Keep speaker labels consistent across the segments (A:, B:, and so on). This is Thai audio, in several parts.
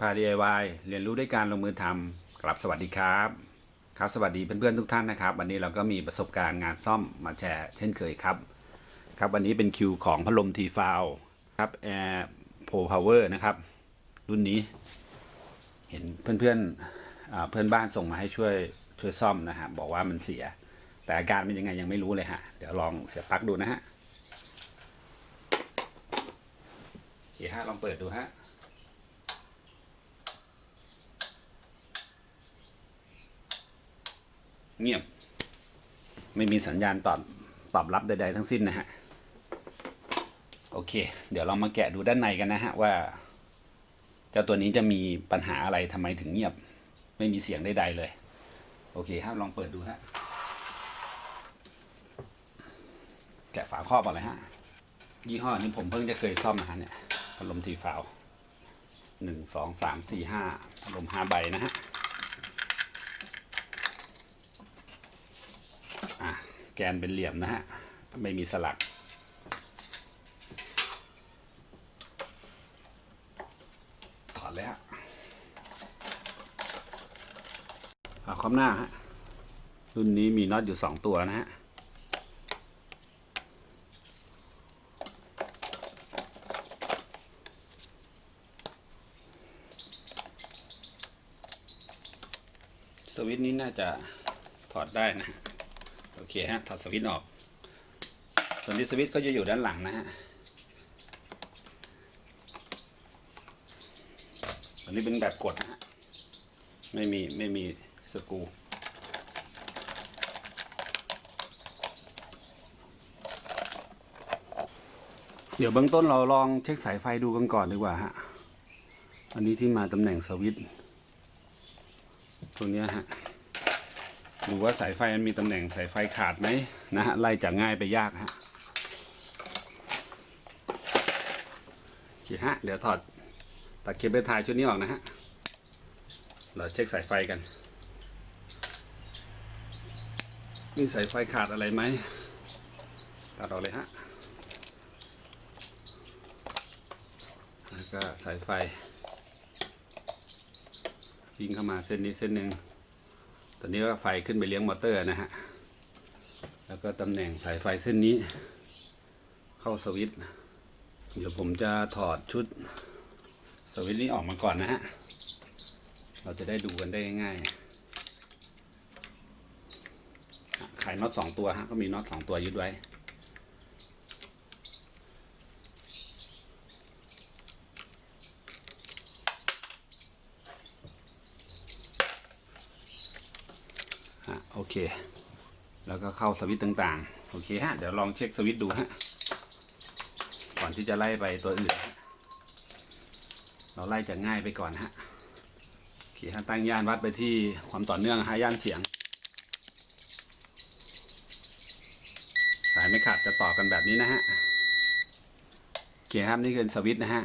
A: พา DIY เรียนรู้ด้วยการลงมือทำครับสวัสดีครับ ครับสวัสดีเพื่อนๆทุกท่านนะครับ วันนี้เราก็มีประสบการณ์งานซ่อมมาแชร์เช่นเคยครับ ครับวันนี้เป็นคิวของพัดลมทีฟาวครับ Air Pro Power นะครับ รุ่นนี้ เห็นเพื่อนๆอ่าเพื่อนบ้านส่งมาให้ช่วยช่วยซ่อมนะฮะบอกว่ามันเสีย แต่อาการเป็นยังไงยังไม่รู้เลยฮะเดี๋ยวลองเสียบปลั๊กดูนะฮะโอเคฮะลองเปิดดูฮะ เงียบ ไม่มีสัญญาณตอบตอบรับใด ๆ ทั้งสิ้นนะฮะ โอเค เดี๋ยวเรามาแกะดูด้านในกันนะฮะว่า เจ้าตัวนี้จะมีปัญหาอะไรทำไมถึงเงียบ ไม่มีเสียงใดๆเลย โอเคครับลองเปิดดูฮะ แกะฝาครอบก่อนเลยฮะ ยี่ห้อนี้ผมเพิ่งจะเคยซ่อมนะฮะเนี่ยพัดลมทีฟาวหนึ่งสองสามสี่ห้าพัดลมห้าใบนะฮะ อะ แกนเป็นเหลี่ยมนะฮะ ไม่มีสลัก ถอดเลยฮะฝาครอบหน้าฮะ รุ่นนี้มีน็อตอยู่สองตัวนะฮะสวิตช์นี้น่าจะถอดได้นะ โอเคฮะถอดสวิตช์ออก ส่วนที่สวิตช์ก็จะอยู่ด้านหลังนะฮะอันนี้เป็นแบบกดนะฮะไม่มีไม่มีสกรูเดี๋ยวเบื้องต้นเราลองเช็คสายไฟดูกันก่อนดีกว่าฮะ อันนี้ที่มาตำแหน่งสวิตช์ตรงเนี้ยฮะ ดูว่าสายไฟมันมีตำแหน่งสายไฟขาดไหมนะฮะไล่จากง่ายไปยากฮะโอเคฮะเดี๋ยวถอดตัดเคเบิลไทยชุดนี้ออกนะฮะเราเช็คสายไฟกันมีสายไฟขาดอะไรไหมตัดออกเลยฮะแล้วก็สายไฟยิงเข้ามาเส้นนี้เส้นหนึ่ง อนนี้ก็ไฟขึ้นไปเลี้ยงมอเตอร์นะฮะ แล้วก็ตำแหน่งสายไฟเส้นนี้ เข้าสวิตช์ เดี๋ยวผมจะถอดชุดสวิตช์นี้ออกมาก่อนนะฮะ เราจะได้ดูกันได้ง่ายขายน็อตสองตัวฮะ ก็มีน็อตสองตัวยึดไว้ อะโอ เค แล้วก็เข้าสวิตช์ต่างๆ โอเคฮะ เดี๋ยวลองเช็คสวิตช์ดูฮะ ก่อนที่จะไล่ไปตัวอื่น เราไล่จากง่ายไปก่อนฮะโอเคฮะตั้งย่านวัดไปที่ความต่อเนื่องฮะย่านเสียง สายไม่ขาดจะต่อกันแบบนี้นะฮะโอเคครับนี่คือสวิตช์นะฮะ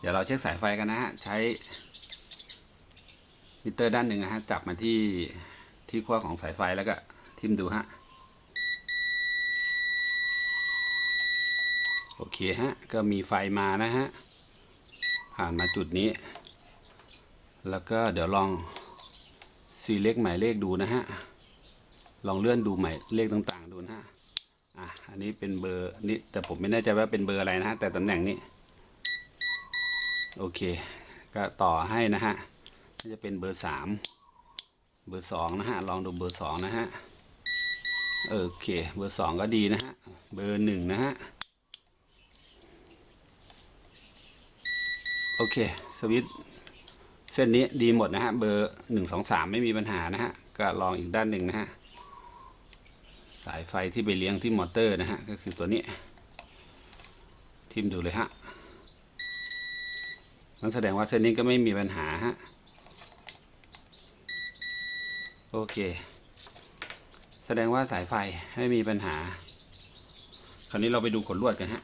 A: เดี๋ยวเราเช็คสายไฟกันนะฮะ ใช้มิเตอร์ด้านหนึ่งนะฮะจับมาที่ ที่ขั้วของสายไฟแล้วก็ทิมดูฮะ โอเคฮะ ก็มีไฟมานะฮะ ผ่านมาจุดนี้ แล้วก็เดี๋ยวลองซีเล็กหมายเลขดูนะฮะ ลองเลื่อนดูหมายเลขต่างๆดูนะฮะ อะ อันนี้เป็นเบอร์นี้แต่ผมไม่แน่ใจว่าเป็นเบอร์อะไรนะฮะ แต่ตำแหน่งนี้ โอเค ก็ต่อให้นะฮะน่าจะเป็นเบอร์สาม เบอร์สองนะฮะ ลองดูเบอร์สองนะฮะ โอเค เบอร์สองก็ดีนะฮะ เบอร์หนึ่งนะฮะ โอเค สวิตช์เส้นนี้ดีหมดนะฮะ เบอร์หนึ่งสองสามไม่มีปัญหานะฮะ ก็ลองอีกด้านหนึ่งนะฮะ สายไฟที่ไปเลี้ยงที่มอเตอร์นะฮะ ก็คือตัวนี้ ทิมดูเลยฮะนั่นแสดงว่าเส้นนี้ก็ไม่มีปัญหาฮะ โอเค แสดงว่าสายไฟไม่มีปัญหา คราวนี้เราไปดูขนลวดกันฮะ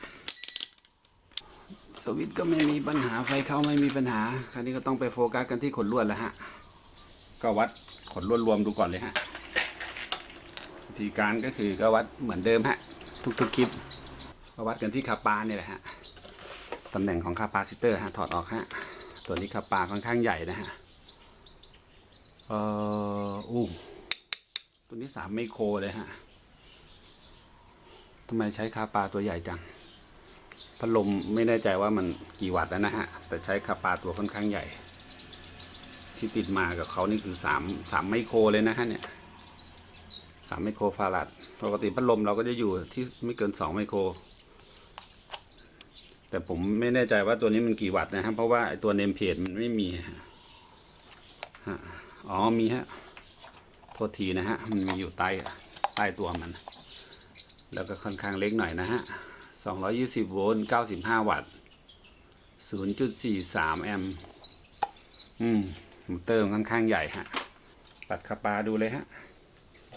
A: สวิตก็ไม่มีปัญหาไฟเข้าไม่มีปัญหา คราวนี้ก็ต้องไปโฟกัสกันที่ขนลวดแล้วฮะ ก็วัดขนลวดรวมดูก่อนเลยฮะวิธีการก็คือก็วัดเหมือนเดิมฮะ ทุกๆคลิปก็วัดกันที่คาปาเนี่ยแหละฮะตำแหน่งของคาปาซิเตอร์ฮะถอดออกฮะ ตัวนี้คาปาค่อนข้างใหญ่นะฮะ เอ่ออู้ตัวนี้สามไมโครเลยฮะทำไมใช้คาปาตัวใหญ่จังพัดลมไม่แน่ใจว่ามันกี่วัตต์แล้วนะฮะ แต่ใช้คาปาตัวค่อนข้างใหญ่ ที่ติดมากับเขานี่คือสามสามไมโครเลยนะฮะเนี่ยสามไมโครฟาราดปกติพัดลมเราก็จะอยู่ที่ไม่เกินสองไมโคร แต่ผมไม่แน่ใจว่าตัวนี้มันกี่วัตต์นะครับเพราะว่าไอตัวเนมเพจมันไม่มีฮะ อ๋อมีฮะโทษทีนะฮะมันมีอยู่ใต้ใต้ตัวมัน แล้วก็ค่อนข้างเล็กหน่อยนะฮะ 220 โวลต์ 95 วัตต์ 0.43 แอมป์อืมมอเตอร์ค่อนข้างใหญ่ฮะ ตัดคาปาดูเลยฮะ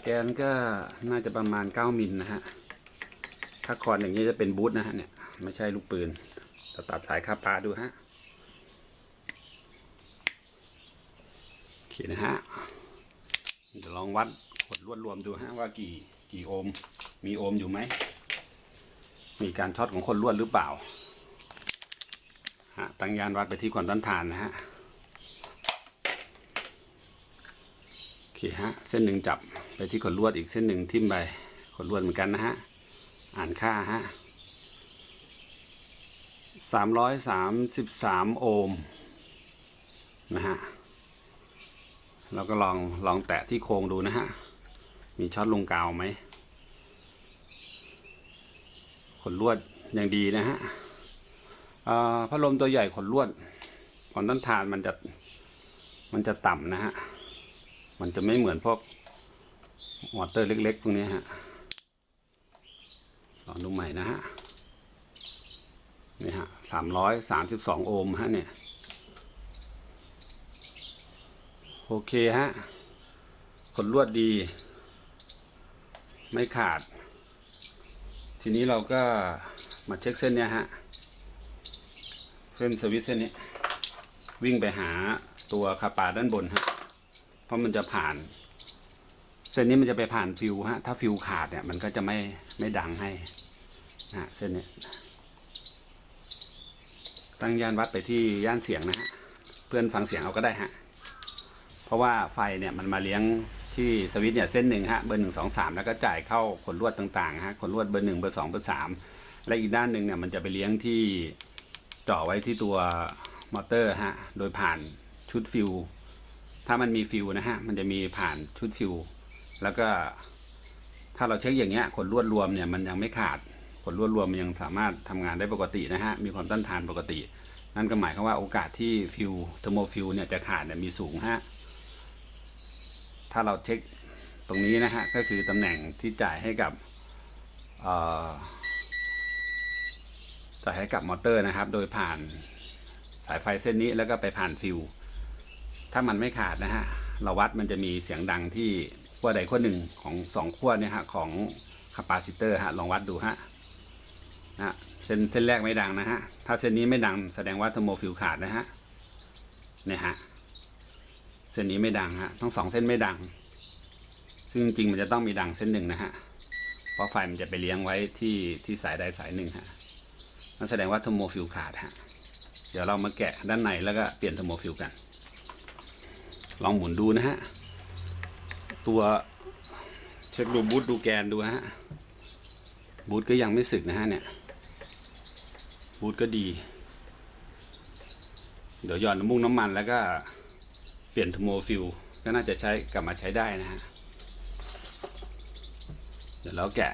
A: แกนก็น่าจะประมาณ 9 มิลนะฮะ ถ้าคอนอย่างนี้จะเป็นบูทนะฮะเนี่ย ไม่ใช่ลูกปืนตัดสายคาปาดูฮะ โอเค นะฮะเดี๋ยวลองวัดขดลวดรวมดูฮะว่ากี่กี่โอห์มมีโอห์มอยู่ไหม มีการช็อตของคนลวดหรือเปล่าฮะตั้งยานวัดไปที่ความต้านทานนะฮะโอเคฮะเส้นหนึ่งจับไปที่ขนลวดอีกเส้นหนึ่งทิ่มไปขนลวดเหมือนกันนะฮะอ่านค่าฮะสามร้อยสามสิบสามโอห์มนะฮะ เราก็ลองลองแตะที่โครงดูนะฮะ มีช็อตลงกาวไหม ขนลวดอย่างดีนะฮะอ่าพัดลมตัวใหญ่ขนลวดขนต้านทานมันจะมันจะต่ำนะฮะ มันจะไม่เหมือนพวกมอเตอร์เล็กๆพวกนี้ฮะลองดูใหม่นะฮะนี่ฮะสามร้อยสามสิบสองโอห์มฮะเนี่ย โอเคฮะขนลวดดี ไม่ขาด ทีนี้เราก็มาเช็คเส้นเนี้ยฮะ เส้นสวิตช์เส้นนี้ วิ่งไปหาตัวคาปาด้านบนฮะ เพราะมันจะผ่าน เส้นนี้มันจะไปผ่านฟิวฮะ ถ้าฟิวขาดเนี่ยมันก็จะไม่ไม่ดังให้นะฮะเส้นนี้ตั้งย่านวัดไปที่ย่านเสียงนะฮะ เพื่อนฟังเสียงเอาก็ได้ฮะ เพราะว่าไฟเนี่ยมันมาเลี้ยงที่สวิตช์เนี่ยเส้นหนึ่งฮะเบอร์หนึ่งสองสามแล้วก็จ่ายเข้าขนลวดต่างๆฮะขนลวดเบอร์หนึ่งเบอร์สองเบอร์สามและอีกด้านหนึ่งเนี่ยมันจะไปเลี้ยงที่เจาะไว้ที่ตัวมอเตอร์ฮะโดยผ่านชุดฟิวถ้ามันมีฟิวนะฮะมันจะมีผ่านชุดฟิวแล้วก็ถ้าเราเช็คอย่างเงี้ยขนลวดรวมเนี่ยมันยังไม่ขาดขนลวดรวมมันยังสามารถทำงานได้ปกตินะฮะ มีความต้านทานปกติ นั่นก็หมายความว่าโอกาสที่ฟิวเทอร์โมฟิวเนี่ยจะขาดเนี่ยมีสูงฮะ ถ้าเราเช็คตรงนี้นะฮะก็คือตำแหน่งที่จ่ายให้กับจ่ายให้กับมอเตอร์นะครับ โดยผ่านสายไฟเส้นนี้แล้วก็ไปผ่านฟิวถ้ามันไม่ขาดนะฮะเราวัดมันจะมีเสียงดังที่ขั้วใดขั้วหนึ่งของสองขั้วเนี่ยฮะของคาปาซิเตอร์ฮะลองวัดดูฮะนะเส้นเส้นแรกไม่ดังนะฮะถ้าเส้นนี้ไม่ดังแสดงว่าเทอร์โมฟิวขาดนะฮะเนี่ยฮะ ส้นนี้ไม่ดังฮะทั้งสองเส้นไม่ดัง ซึ่งจริงมันจะต้องมีดังเส้นหนึ่งนะฮะเพราะไฟมันจะไปเลี้ยงไว้ที่ที่สายใดสายหนึ่งฮะนั่นแสดงว่าเทอร์โมฟิวขาดฮะเดี๋ยวเรามาแกะด้านในแล้วก็เปลี่ยนเทอร์โมฟิวกัน ลองหมุนดูนะฮะตัวเช็คดูบูทดูแกนดูฮะบูทก็ยังไม่สึกนะฮะเนี่ยบูทก็ดี เดี๋ยวหย่อนน้ำมุ้งน้ำมันแล้วก็ ปลี่ยนเทอร์โมฟิลก็น่าจะใช้กลับมาใช้ได้นะฮะเดี๋ยวเราแกะ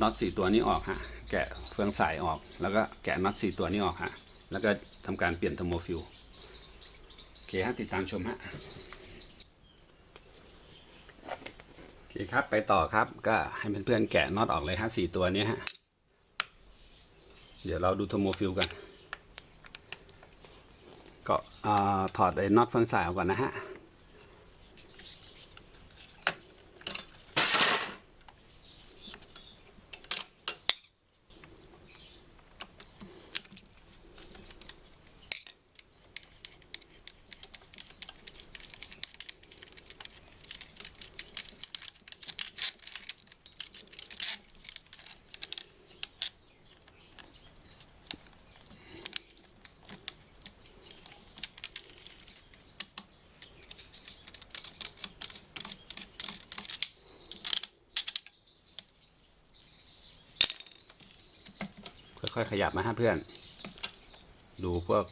A: น็อตสี่ตัวนี้ออกฮะแกะเฟืองสายออก แล้วก็แกะน็อตสี่ตัวนี้ออกฮะแล้วก็ทำการเปลี่ยนเทอร์โมฟิลโอเคฮะติดตามชมฮะโอเคครับไปต่อครับก็ให้เพื่อนๆแกะน็อตออกเลยฮะสี่ตัวนี้ฮะเดี๋ยวเราดูเทอร์โมฟิลกัน ก็ถอดไอ้น็อตเฟืองสายออกก่อนนะฮะ ค่อยขยับมาฮะเพื่อน ดูพวก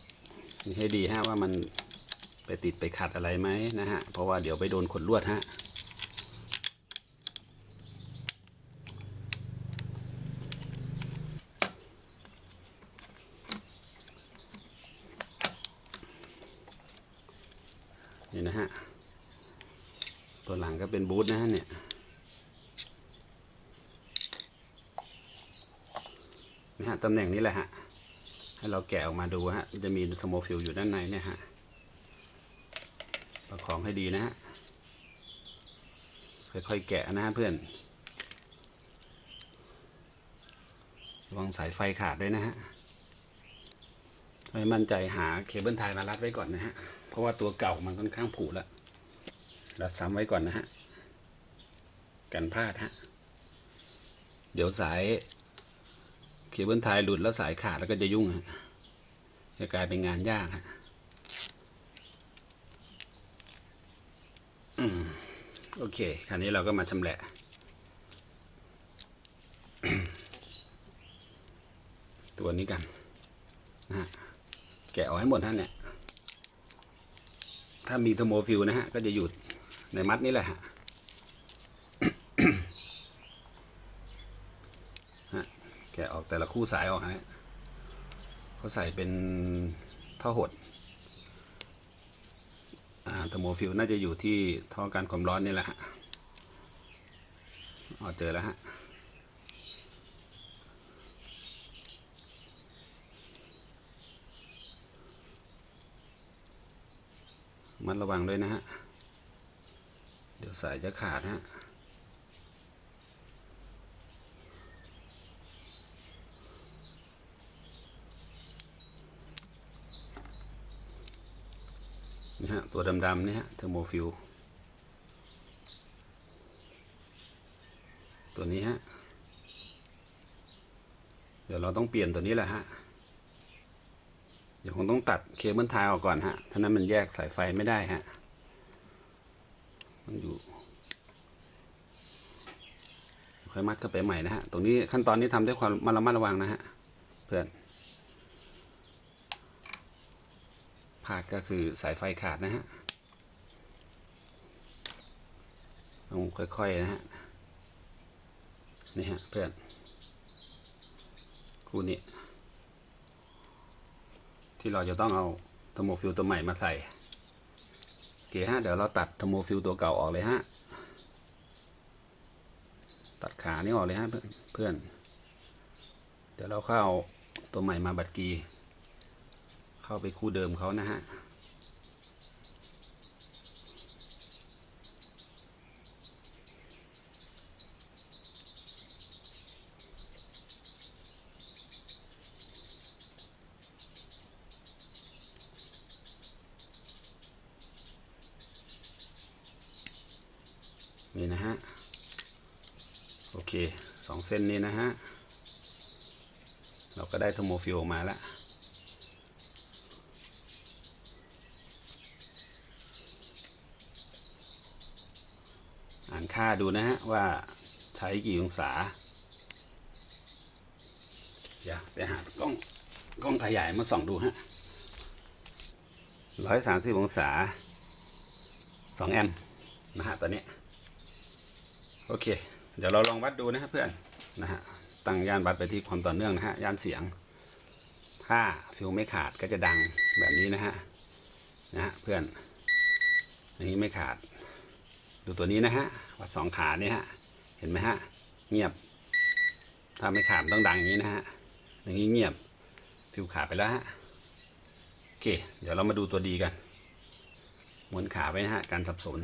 A: นี่ให้ดีฮะว่ามันไปติดไปขัดอะไรไหมนะฮะ เพราะว่าเดี๋ยวไปโดนขนลวดฮะ นี่นะฮะ ตัวหลังก็เป็นบูทนะฮะเนี่ย นะฮะ ตำแหน่งนี้แหละฮะ ให้เราแกะออกมาดูฮะ จะมีสโมฟิลอยู่ด้านในเนี่ยฮะ ประคองให้ดีนะฮะ ค่อยๆแกะนะฮะเพื่อนระวังสายไฟขาดด้วยนะฮะไม่มั่นใจหาเคเบิลไทยมารัดไว้ก่อนนะฮะ เพราะว่าตัวเก่ามันค่อนข้างผุแล้ว รัดซ้ำไว้ก่อนนะฮะ กันพลาดฮะ เดี๋ยวสาย เคเบิลไทยหลุดแล้วสายขาดแล้วก็จะยุ่งจะกลายเป็นงานยากฮะโอเค คราวนี้เราก็มาชำแหละตัวนี้กันนะฮะแกะออกให้หมดท่านเนี่ย ถ้ามีโทโมฟิลนะฮะ ก็จะอยู่ในมัดนี้แหละฮะ ฮะ แกะออกแต่ละ คู่สายออกฮะเขาใส่เป็นท่อหดอ่าโทโมฟิลน่าจะอยู่ที่ท่อการความร้อนนี่แหละฮะอ๋อเจอแล้วฮะมันระวังด้วยนะฮะ เดี๋ยวสายจะขาดฮะ นี่ฮะตัวดำๆนี่ฮะเทอร์โมฟิลตัวนี้ฮะ เดี๋ยวเราต้องเปลี่ยนตัวนี้แหละฮะ เดี๋ยวคงต้องตัดเคเบิลไทยออกก่อนฮะถ้านั้นมันแยกสายไฟไม่ได้ฮะ มันอยู่ค่อยมัดเข้าไปใหม่นะฮะ ตรงนี้ขั้นตอนนี้ทำด้วยความระมัดระวังนะฮะ เพื่อน พลาดก็คือสายไฟขาดนะฮะต้องค่อยๆนะฮะนี่ฮะเพื่อนคู่นี้ ที่เราจะต้องเอาโทโมฟิลตัวใหม่มาใส่โอเคฮะเดี๋ยวเราตัดโทโมฟิลตัวเก่าออกเลยฮะตัดขานี่ออกเลยฮะเพื่อนเดี๋ยวเราเข้าเอาตัวใหม่มาบัดกี เข้าไปคู่เดิมเขานะฮะนี่นะฮะ โอเคสองเส้นนี้นะฮะ เราก็ได้โทโมฟิลออกมาแล้ว อ่าดูนะฮะว่าใช้กี่องศาเดี๋ยวไปหากล้องกล้องขยายมาส่องดูฮะร้อยสามสิบองศาสองแอมป์นะฮะตอนนี้ โอเค เดี๋ยวเราลองวัดดูนะฮะเพื่อนนะฮะตั้งย่านวัดไปที่ความต่อเนื่องนะฮะย่านเสียง ถ้าฟิลไม่ขาดก็จะดังแบบนี้นะฮะนะฮะเพื่อน อย่างนี้ไม่ขาด ดูตัวนี้นะฮะ วัดสองขานี่ฮะ เห็นไหมฮะ เงียบ ถ้าไม่ขาดต้องดังอย่างนี้นะฮะ อย่างนี้เงียบ ฟิลขาไปแล้วฮะ โอเค เดี๋ยวเรามาดูตัวดีกันม้วนขาไว้นะฮะ การสับสน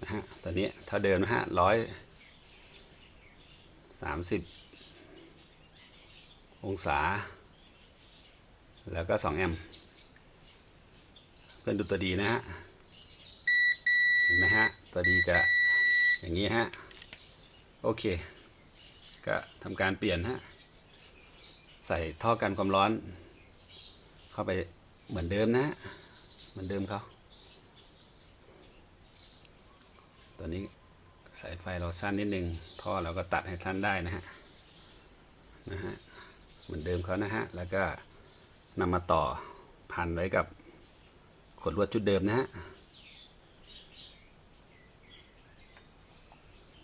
A: นะฮะตอนนี้เท่าเดิมนะฮะร้อยสามสิบองศา แล้วก็สองแอมป์เพื่อนดูตัวดีนะฮะ เห็นไหมฮะ ตัวดีจะอย่างนี้ฮะ โอเค ก็ทำการเปลี่ยนฮะ ใส่ท่อกันความร้อน เข้าไปเหมือนเดิมนะฮะ เหมือนเดิมเขาตัวตัวนี้สายไฟเราสั้นนิดนึง ท่อเราก็ตัดให้สั้นได้นะฮะ นะฮะ เหมือนเดิมเขานะฮะ แล้วก็ นำมาต่อพันไว้กับขดลวดชุดเดิมนะฮะ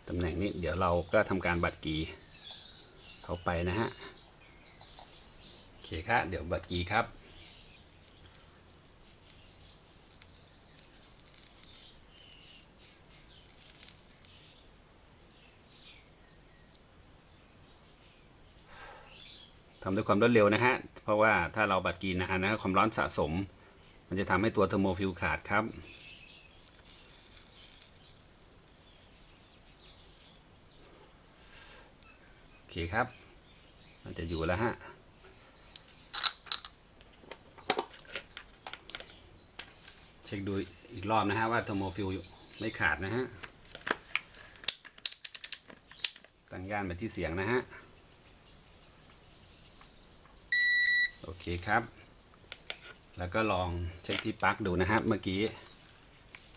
A: ตำแหน่งนี้เดี๋ยวเราก็ทำการบัดกีเข้าไปนะฮะโอเคครับเดี๋ยวบัดกีครับ ทำด้วยความรวดเร็วนะฮะ เพราะว่าถ้าเราบัดกีนานนะความร้อนสะสม มันจะทำให้ตัวเทอร์โมฟิลขาดครับ โอเคครับ มันจะอยู่แล้วฮะเช็คดูอีกรอบนะฮะว่าเทอร์โมฟิลไม่ขาดนะฮะตั้งย่านไปที่เสียงนะฮะ โอ เคครับ แล้วก็ลองเช็คที่ปลั๊กดูนะฮะเมื่อกี้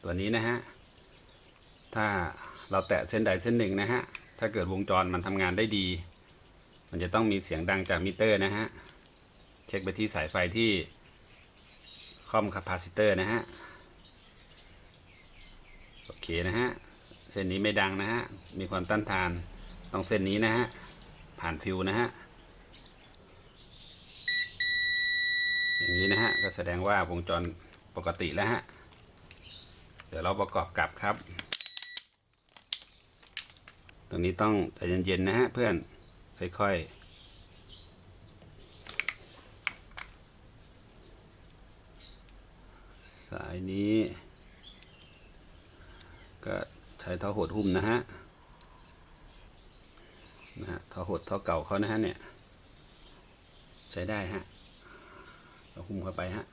A: ตัวนี้นะฮะ ถ้าเราแตะเส้นใดเส้นหนึ่งนะฮะ ถ้าเกิดวงจรมันทำงานได้ดี มันจะต้องมีเสียงดังจากมิเตอร์นะฮะ เช็คไปที่สายไฟที่คอมคาปาซิเตอร์นะฮะ โอเคนะฮะ เส้นนี้ไม่ดังนะฮะ มีความต้านทานต้องเส้นนี้นะฮะ ผ่านฟิวนะฮะ อย่างนี้นะก็แสดงว่าวงจรปกติแล้วฮะ เดี๋ยวเราประกอบกลับครับ ตรงนี้ต้องใจเย็นๆนะฮะเพื่อน ค่อยๆสายนี้ ก็ใช้ท่อหดหุ้มนะฮะนะฮะท่อหดท่อเก่าเขานะฮะเนี่ย ใช้ได้ฮะ เราหุ้มเข้าไปฮะ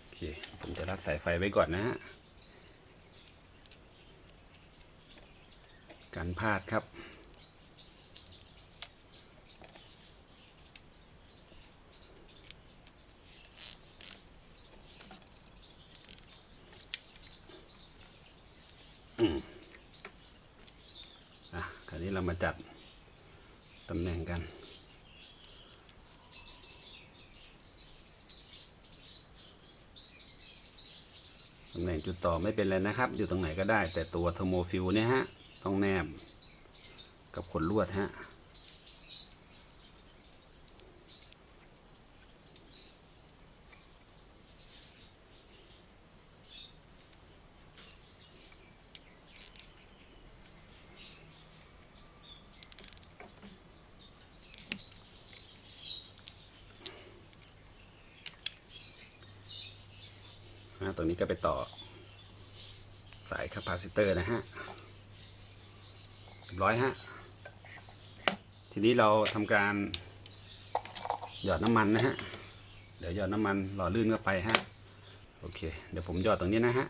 A: โอเค ผมจะรัดสายไฟไว้ก่อนนะฮะกันพลาดครับ อะ คราวนี้เรามาจัดตำแหน่งกัน ตำแหน่ง จุดต่อไม่เป็นไรนะครับ อยู่ตรงไหนก็ได้ แต่ตัวเทอร์โมฟิลเนี่ยฮะ ต้องแนบ กับขนลวดฮะนะตรงนี้ก็ไปต่อ สายคาปาซิเตอร์นะฮะเรียบร้อยฮะ ทีนี้เราทำการหยอดน้ำมันนะฮะ เดี๋ยวหยอดน้ำมันหล่อลื่นเข้าไปฮะ โอเค เดี๋ยวผมหยอดตรงนี้นะฮะ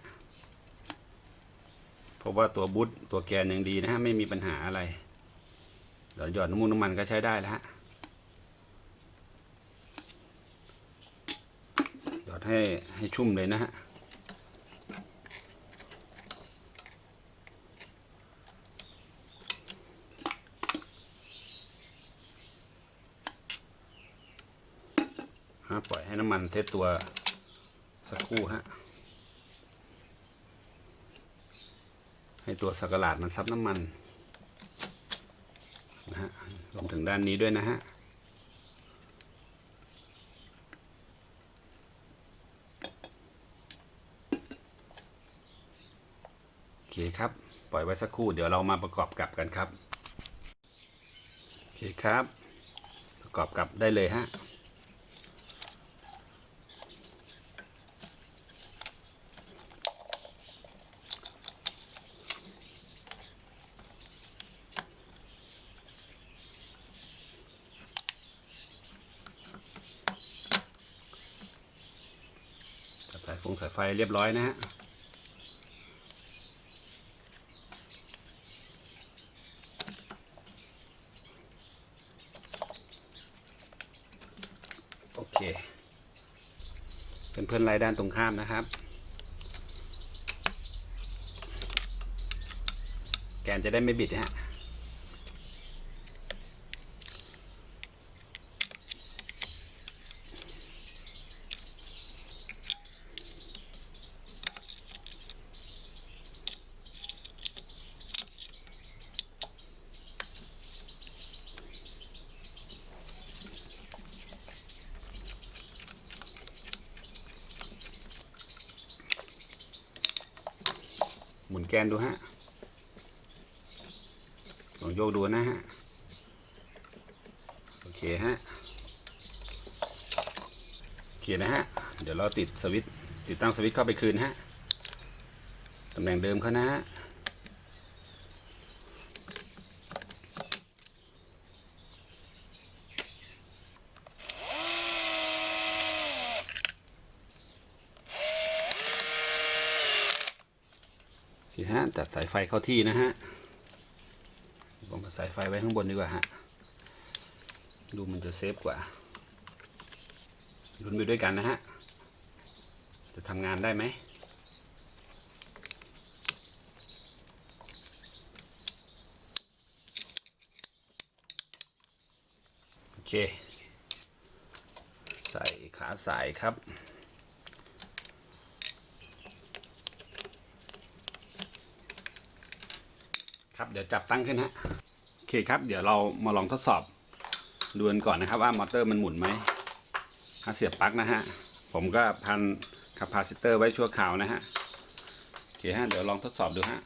A: เพราะว่าตัวบุ๊ทตัวแกนยังดีนะฮะ ไม่มีปัญหาอะไร เดี๋ยวหยอดน้ำมันน้ำมันก็ใช้ได้แล้วฮะ หยอดให้ให้ชุ่มเลยนะฮะปล่อยให้น้ำมัน เทสตัวสักครู่ฮะ ให้ตัวสักหลาดมันซับน้ำมันนะฮะรวมถึงด้านนี้ด้วยนะฮะโอเคครับ ปล่อยไว้สักครู่ เดี๋ยวเรามาประกอบกับกันครับ โอเคครับ ประกอบกับได้เลยฮะ ไฟเรียบร้อยนะฮะโอเคเป็นเพื่อนไล่ด้านตรงข้ามนะครับ แกนจะได้ไม่บิดฮะ นดูฮะลองโยกดูนะฮะ โอเคฮะโอเคนะฮะ เดี๋ยวเราติดสวิตติดตั้งสวิตเข้าไปคืนฮะ ตำแหน่งเดิมเขานะฮะ ฮะจัดสายไฟเข้าที่นะฮะผมเอาสายไฟไว้ข้างบนดีกว่าฮะดูมันจะเซฟกว่าลุ้นไปด้วยกันนะฮะจะทำงานได้ไหมโอเค ใส่ขาสายครับ ครับเดี๋ยวจับตั้งขึ้นฮะโอเคครับ เดี๋ยวเรามาลองทดสอบดูกันก่อนนะครับ ว่ามอเตอร์มันหมุนไหมถ้าเสียบปลั๊กนะฮะผมก็พันคาปาซิเตอร์ไว้ชั่วคราวนะฮะโอเคฮะเดี๋ยวลองทดสอบดูฮะ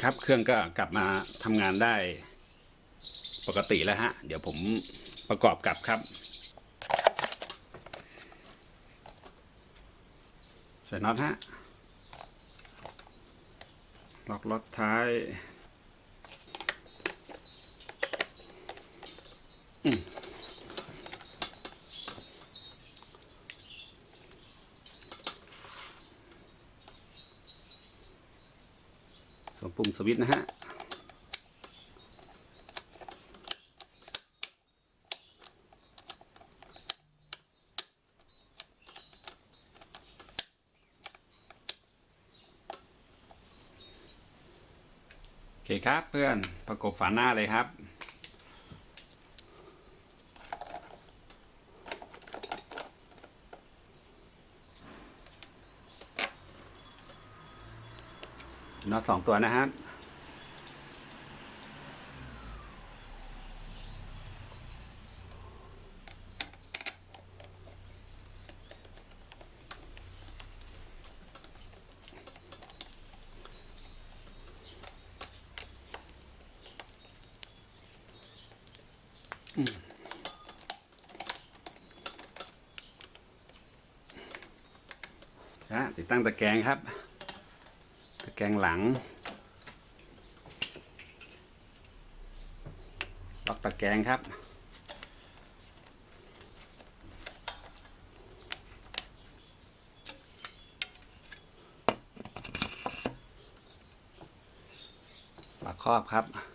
A: นะครับ เครื่องก็กลับมาทำงานได้ปกติแล้วฮะ เดี๋ยวผมประกอบกลับครับ ใส่น็อตฮะ ล็อกล็อตท้ายอืมสวม ปุ่มสวิตช์นะฮะโอเคครับเพื่อนประกบฝาหน้าเลยครับ น็อตสองตัวนะครับนะติดตั้งตะแกรงครับ แกงหลังล็อกตะแกรงครับฝาครอบครับ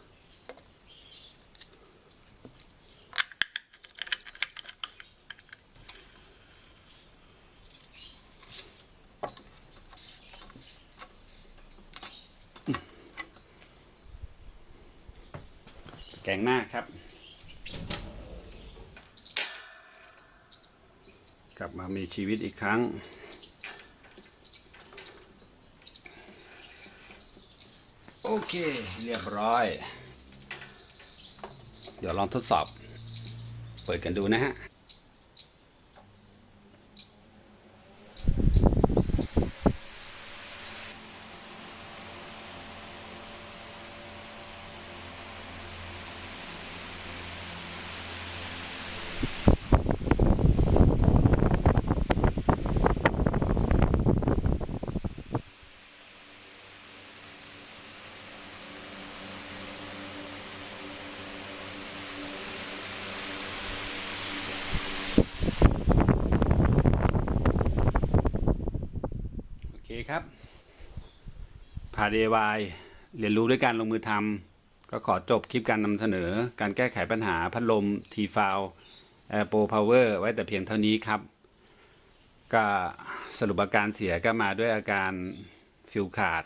A: งหน้าครับ กลับมามีชีวิตอีกครั้ง โอเค เรียบร้อย เดี๋ยวลองทดสอบ เปิดกันดูนะฮะ โอเคครับ พาเดวายเรียนรู้ด้วยการลงมือทำ ก็ขอจบคลิปการนำเสนอ การแก้ไขปัญหาพัดลมทีฟาว t f o u l Air Pro Power ไว้แต่เพียงเท่านี้ครับ ก็สรุปอาการเสียก็มาด้วยอาการฟิวขาด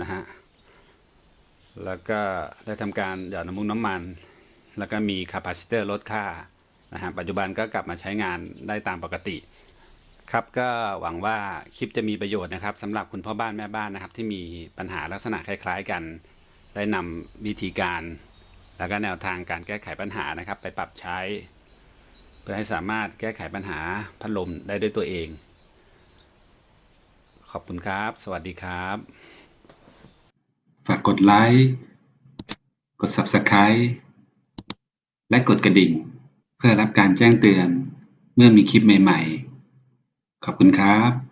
A: นะฮะ แล้วก็ได้ทำการหยอดน้ำมันน้ำมัน แล้วก็มีคาปาซิเตอร์ลดค่านะฮะปัจจุบันก็กลับมาใช้งานได้ตามปกติ ครับก็หวังว่าคลิปจะมีประโยชน์นะครับสำหรับคุณพ่อบ้านแม่บ้านนะครับ ที่มีปัญหาลักษณะคล้าย ๆ กัน ได้นำวิธีการ แล้วก็แนวทางการแก้ไขปัญหานะครับ ไปปรับใช้ เพื่อให้สามารถแก้ไขปัญหาพัดลมได้ด้วยตัวเอง ขอบคุณครับ สวัสดีครับ
B: ฝากกดไลค์กด Subscribe และกดกระดิ่ง เพื่อรับการแจ้งเตือนเมื่อมีคลิปใหม่ ๆ ขอบคุณครับ